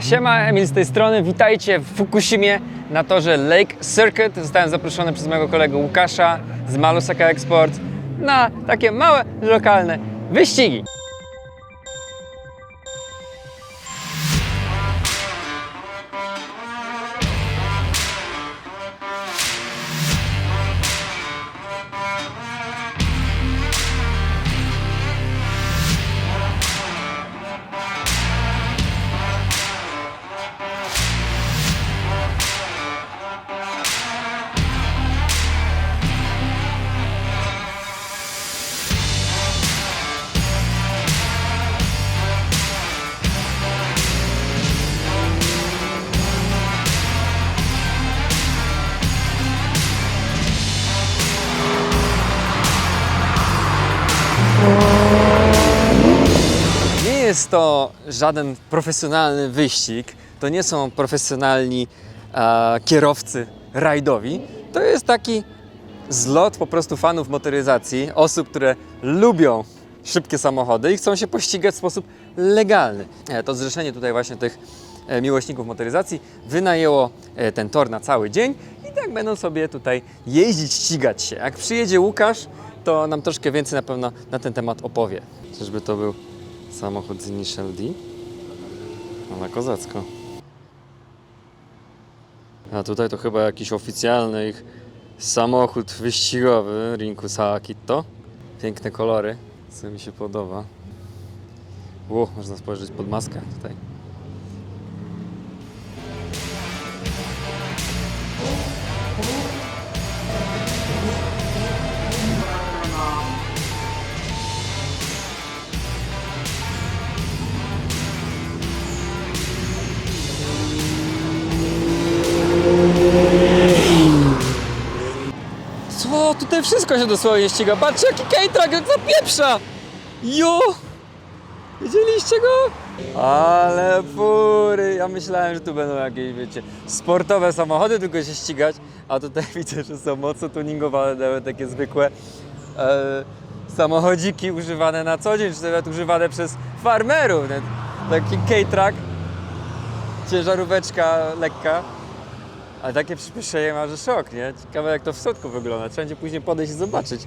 Siema, Emil z tej strony. Witajcie w Fukushimie na torze Lake Circuit. Zostałem zaproszony przez mojego kolegę Łukasza z Malusaka Export na takie małe, lokalne wyścigi. Jest to żaden profesjonalny wyścig. To nie są profesjonalni e, kierowcy rajdowi. To jest taki zlot po prostu fanów motoryzacji, osób, które lubią szybkie samochody i chcą się pościgać w sposób legalny. E, To zrzeszenie tutaj właśnie tych e, miłośników motoryzacji wynajęło e, ten tor na cały dzień i tak będą sobie tutaj jeździć, ścigać się. Jak przyjedzie Łukasz, to nam troszkę więcej na pewno na ten temat opowie. Czyżby to był samochód z Initial D? Na kozacko. A tutaj to chyba jakiś oficjalny ich samochód wyścigowy Rinku Saakito. Piękne kolory, co mi się podoba. Ło, można spojrzeć pod maskę tutaj. Tutaj wszystko się dosłownie ściga. Patrzcie jaki K-Track jak zapieprza! Jo! Widzieliście go? Ale fury! Ja myślałem, że tu będą jakieś, wiecie, sportowe samochody tylko się ścigać, a tutaj widzę, że są mocno tuningowane, nawet takie zwykłe e, samochodziki używane na co dzień, czy nawet używane przez farmerów. Taki K-Track, ciężaróweczka lekka. Ale takie przyspieszenie ma, że szok, nie? Ciekawe jak to w środku wygląda. Trzeba będzie później podejść i zobaczyć.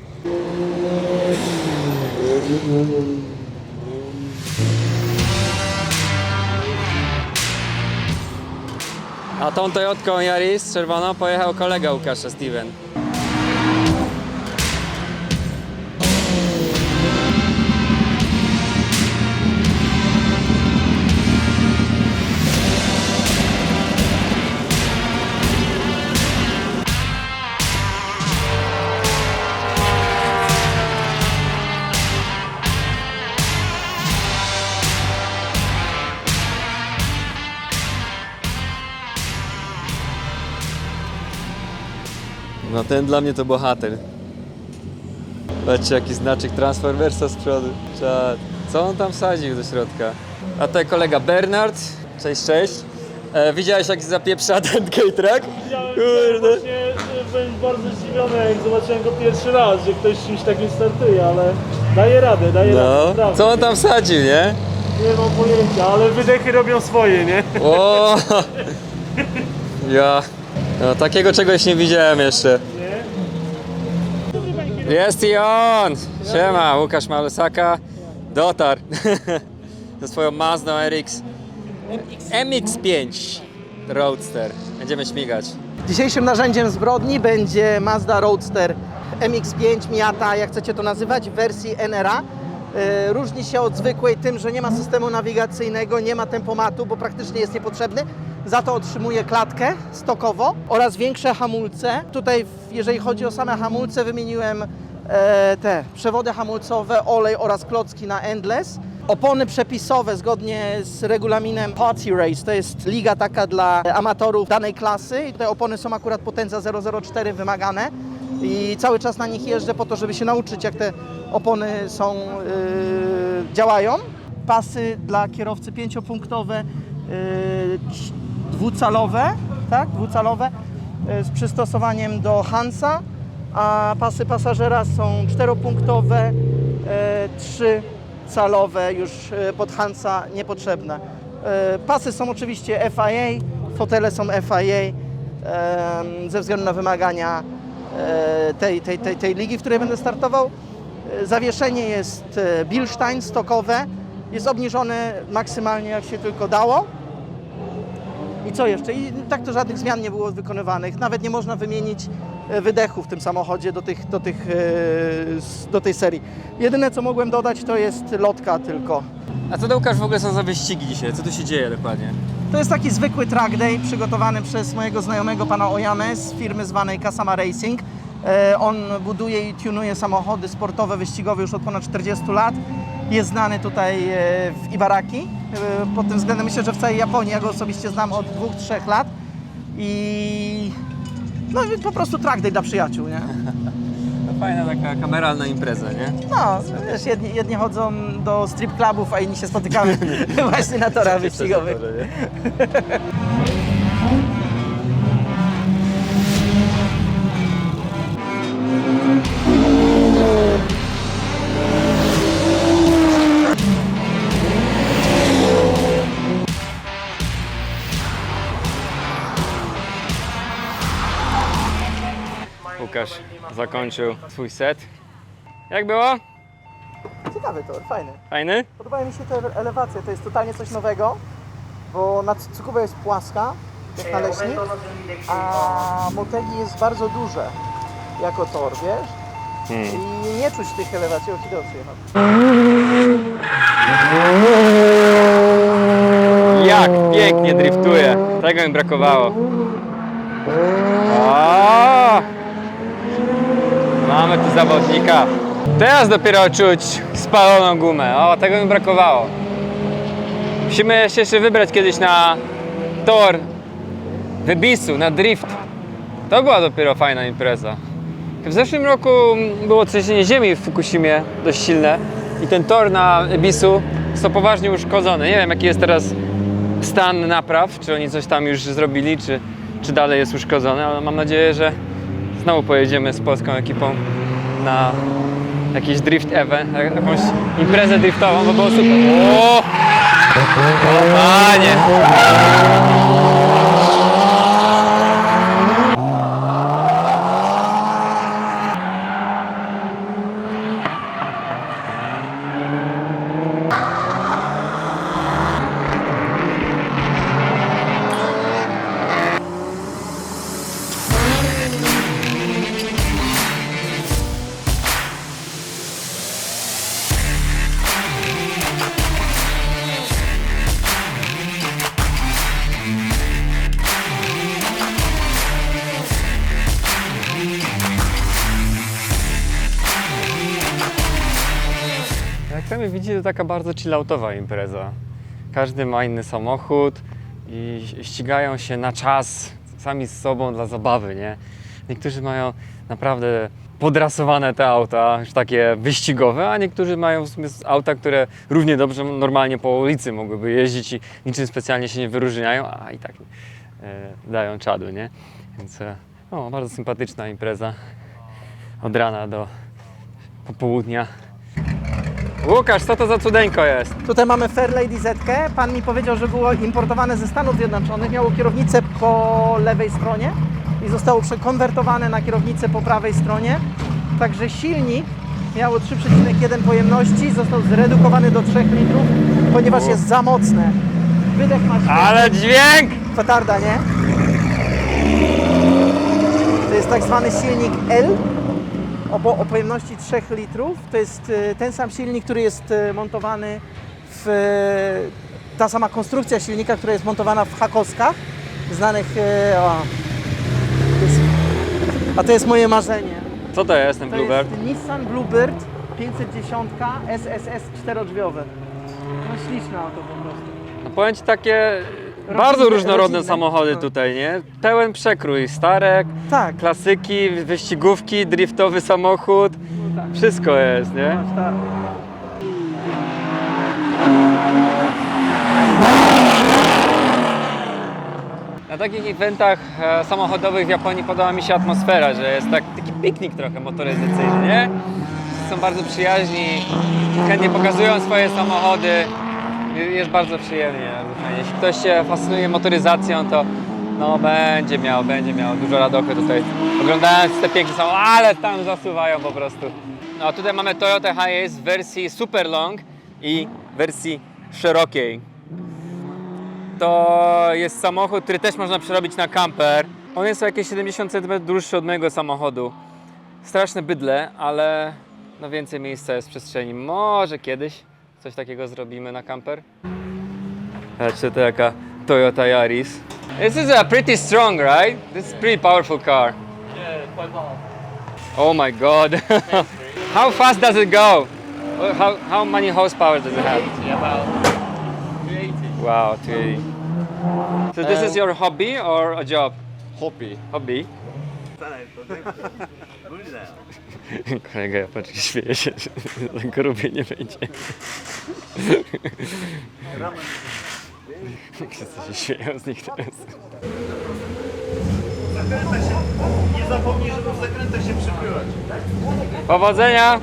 A tą Toyotką Yaris czerwoną pojechał kolega Łukasza, Steven. No ten dla mnie to bohater. Patrzcie jaki znaczek Transformersa z przodu. Czad. Co on tam wsadził do środka? A tutaj kolega Bernard. Cześć, cześć. E, widziałeś jak zapieprza ten K-Track? Kurde. Właśnie byłem bardzo zdziwiony, jak zobaczyłem go pierwszy raz, że ktoś czymś takim startuje, ale daje radę, daje radę. No. naprawdę. Co on tam wsadził, nie? Nie mam pojęcia, ale wydechy robią swoje, nie? O! Ja. No, takiego czegoś nie widziałem jeszcze. Jest i on! Siema, Łukasz Malusaka. Dotarł. Ze swoją Mazdą RX. MX-5 Roadster. Będziemy śmigać. Dzisiejszym narzędziem zbrodni będzie Mazda Roadster MX-5 Miata, jak chcecie to nazywać, w wersji NRA. E, Różni się od zwykłej tym, że nie ma systemu nawigacyjnego, nie ma tempomatu, bo praktycznie jest niepotrzebny. Za to otrzymuje klatkę stokowo oraz większe hamulce. Tutaj, jeżeli chodzi o same hamulce, wymieniłem e, te przewody hamulcowe, olej oraz klocki na Endless. Opony przepisowe zgodnie z regulaminem Party Race, to jest liga taka dla amatorów danej klasy i te opony są akurat potencja 004 wymagane i cały czas na nich jeżdżę po to, żeby się nauczyć jak te opony są, yy, działają. Pasy dla kierowcy pięciopunktowe, yy, dwucalowe, tak, dwucalowe yy, z przystosowaniem do Hansa, a pasy pasażera są czteropunktowe, yy, trzy calowe już e, pod Hansa niepotrzebne. E, Pasy są oczywiście FIA, fotele są FIA ze względu na wymagania e, tej, tej, tej, tej ligi, w której będę startował. E, Zawieszenie jest e, Bilstein stokowe, jest obniżone maksymalnie jak się tylko dało. I co jeszcze? I tak to żadnych zmian nie było wykonywanych. Nawet nie można wymienić e, wydechu w tym samochodzie do, tych, do, tych, e, do tej serii. Jedyne co mogłem dodać to jest lotka tylko. A co to Łukasz w ogóle są za wyścigi dzisiaj? Co tu się dzieje dokładnie? To jest taki zwykły track day przygotowany przez mojego znajomego pana Ojane z firmy zwanej Kasama Racing. E, On buduje i tunuje samochody sportowe, wyścigowe już od ponad 40 lat. Jest znany tutaj e, w Ibaraki. E, Pod tym względem myślę, że w całej Japonii. Ja go osobiście znam od 2-3 lat. I no po prostu track day dla przyjaciół, nie? No fajna taka kameralna impreza, nie? No, wiesz, jedni, jedni chodzą do strip clubów, a inni się spotykamy właśnie na torach wyścigowych. Łukasz zakończył swój set. Jak było? Ciekawy tor, fajny. Fajny? Podobają mi się te elewacje, to jest totalnie coś nowego, bo na Cukuba jest płaska, jak na leśnik, a Motegi jest bardzo duże jako tor, wiesz? Hmm. I nie czuć tych elewacji, o kiedy przyjechał. Jak pięknie driftuje. Tego mi brakowało. O! Mamy tu zawodnika. Teraz dopiero czuć spaloną gumę. O, tego mi brakowało. Musimy się jeszcze wybrać kiedyś na tor wybisu, na drift. To była dopiero fajna impreza. W zeszłym roku było trzęsienie ziemi w Fukushimie dość silne i ten tor na Ebisu to poważnie uszkodzony. Nie wiem jaki jest teraz stan napraw, czy oni coś tam już zrobili, czy, czy dalej jest uszkodzony, ale mam nadzieję, że znowu pojedziemy z polską ekipą na jakiś drift event, jak- jakąś imprezę driftową, bo było super. O! O panie! To taka bardzo chilloutowa impreza. Każdy ma inny samochód i ścigają się na czas, sami z sobą dla zabawy, nie? Niektórzy mają naprawdę podrasowane te auta, już takie wyścigowe, a niektórzy mają w sumie auta, które równie dobrze normalnie po ulicy mogłyby jeździć i niczym specjalnie się nie wyróżniają, a i tak e, dają czadu, nie? Więc e, o, bardzo sympatyczna impreza od rana do popołudnia. Łukasz, co to za cudeńko jest? Tutaj mamy Fairlady Zetkę. Pan mi powiedział, że było importowane ze Stanów Zjednoczonych. Miało kierownicę po lewej stronie i zostało przekonwertowane na kierownicę po prawej stronie. Także silnik miało 3,1 pojemności, został zredukowany do 3 litrów, ponieważ jest za mocne. Wydech ma świetny. Ale dźwięk! Petarda, nie? To jest tak zwany silnik L o, o pojemności 3 litrów. To jest e, ten sam silnik, który jest e, montowany w... e, Ta sama konstrukcja silnika, która jest montowana w Hakoskach, znanych... O, to jest, a to jest moje marzenie. Co to jest ten To Bluebird? jest Nissan Bluebird 510 SSS czterodrzwiowe. No śliczne auto po prostu. No powiem Ci takie bardzo różnorodne rodzinne. samochody tutaj, nie? Pełen przekrój, starek, Tak, klasyki, wyścigówki, driftowy samochód, no tak. wszystko jest, nie? Tak. Na takich eventach e, samochodowych w Japonii podoba mi się atmosfera, że jest tak, taki piknik trochę motoryzacyjny, nie? Są bardzo przyjaźni, chętnie pokazują swoje samochody, jest bardzo przyjemnie. Jeśli ktoś się fascynuje motoryzacją, to no będzie miał, będzie miał dużo radochy tutaj. Oglądając te piękne samochody, ale tam zasuwają po prostu. No a tutaj mamy Toyota Hiace w wersji Super Long i wersji szerokiej. To jest samochód, który też można przerobić na camper. On jest o jakieś 70 cm dłuższy od mojego samochodu. Straszne bydle, ale no więcej miejsca jest w przestrzeni. Może kiedyś coś takiego zrobimy na camper. Patrzcie, to jaka Toyota Yaris. This is a pretty strong, right? This is pretty powerful car. Yeah, quite well. Oh my god. how fast does it go? How, how many horsepower does it have? about 380. Wow, 280. So this is your hobby or a job? Hobby. Hobby? Kolega Japoczek śmieje się, że za grubie nie będzie. Wszyscy się śmieją z nich teraz. Nie zapomnij, żeby w zakrętach się przypyłać. Powodzenia!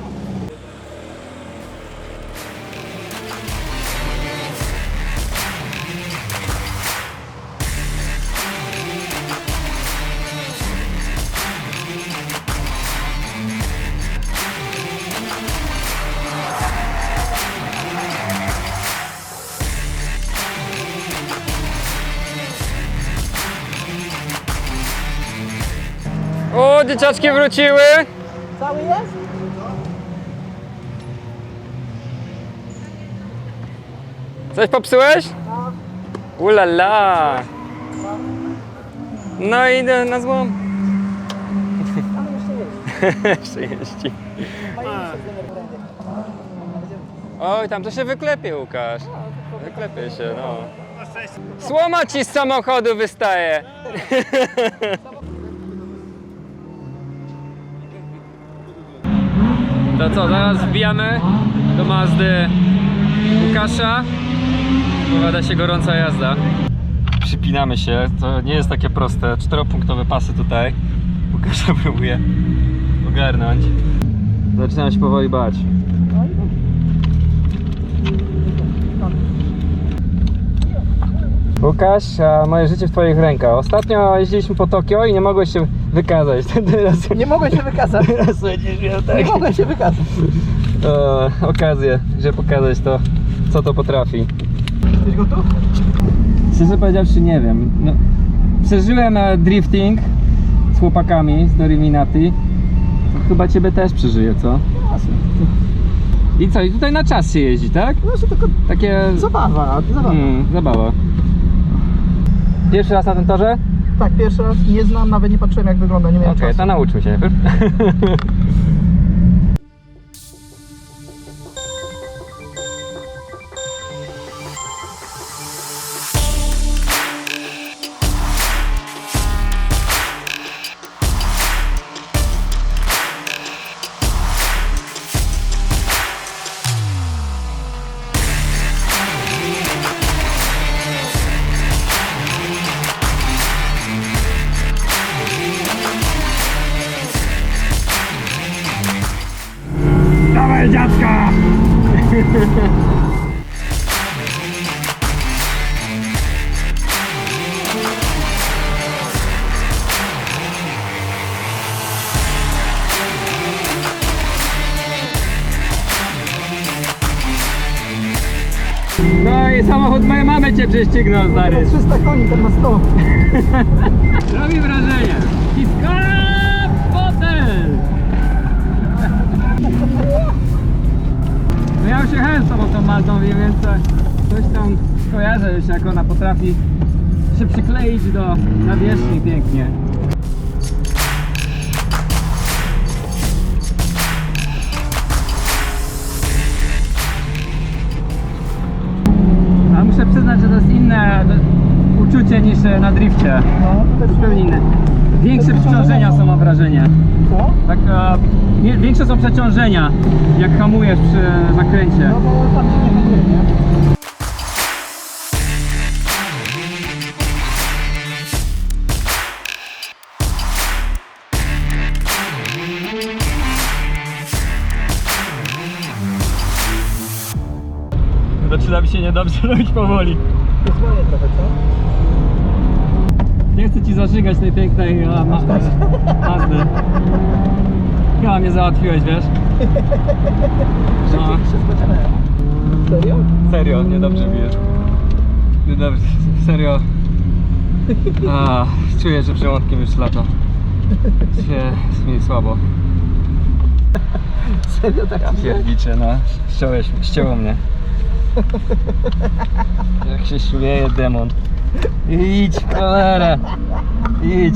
O, dzieciaczki wróciły! Cały jest? Coś popsułeś? Ulala! No i na, na złom. jeszcze jeździ. Oj, tam to się wyklepie, Łukasz. Wyklepie się, no. Słoma ci z samochodu wystaje. To co, zaraz wbijamy do Mazdy Łukasza. Powiada się gorąca jazda. Przypinamy się, to nie jest takie proste. Czteropunktowe pasy tutaj. Łukasza próbuje ogarnąć. Zaczynam się powoli bać. Łukasz, moje życie w twoich rękach. Ostatnio jeździliśmy po Tokio i nie mogłeś się wykazać. Teraz, Nie mogłem się wykazać. teraz będziesz miał tak Nie mogłem się wykazać. e, okazję, żeby pokazać to, co to potrafi. Jesteś gotów? Szczerze powiedziawszy nie wiem. No, przeżyłem e, drifting z chłopakami z Doriminati. To chyba ciebie też przeżyję, co? I co? I tutaj na czas się jeździ, tak? No, że tylko Takie... zabawa, zabawa. Mm, zabawa. Pierwszy raz na tym torze? Tak, pierwszy raz nie znam, nawet nie patrzyłem jak wygląda, nie miałem Okej, czasu. to nauczmy się najpierw. No i samochód mojej mamy cię prześcignął, stary. 300 koni, ten na 100. Robi wrażenie. Kiskara fotel! No ja już jechałem z tą Maltą, więc coś tam kojarzę już jak ona potrafi się przykleić do nawierzchni pięknie. Inne uczucie niż na drifcie. No, Zupełnie inne. Większe przeciążenia są mam wrażenie. Co? Tak, e, nie, większe są przeciążenia, jak hamujesz przy zakręcie. No bo tam się nie hamuje, nie? Zaczyna mi się niedobrze robić powoli. Pozwolę trochę, co? Nie chcę ci zażygać tej pięknej a, ma, Mazdy. Chyba mnie załatwiłeś, wiesz? No, się spodziewałem. Serio? serio, niedobrze mi jest. Niedobrze, serio. A, czuję, że żołądkiem już lata. Się, jest mi słabo. Serio tak ci źle? Pierdzicze, no. Ściąłeś, ścięło mnie. Jak się śmieje demon. Idź, cholera. Idź.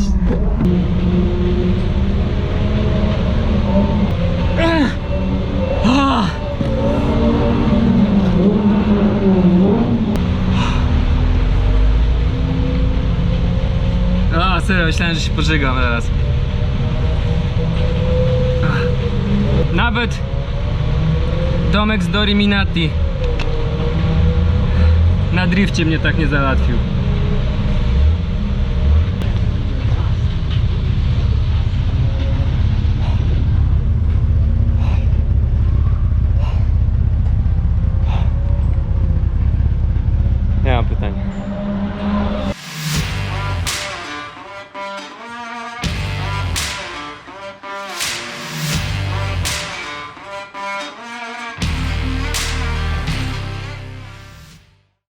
A, serio, myślałem, że się pożygam teraz. Nawet Tomek z Doriminati na drifcie mnie tak nie załatwił.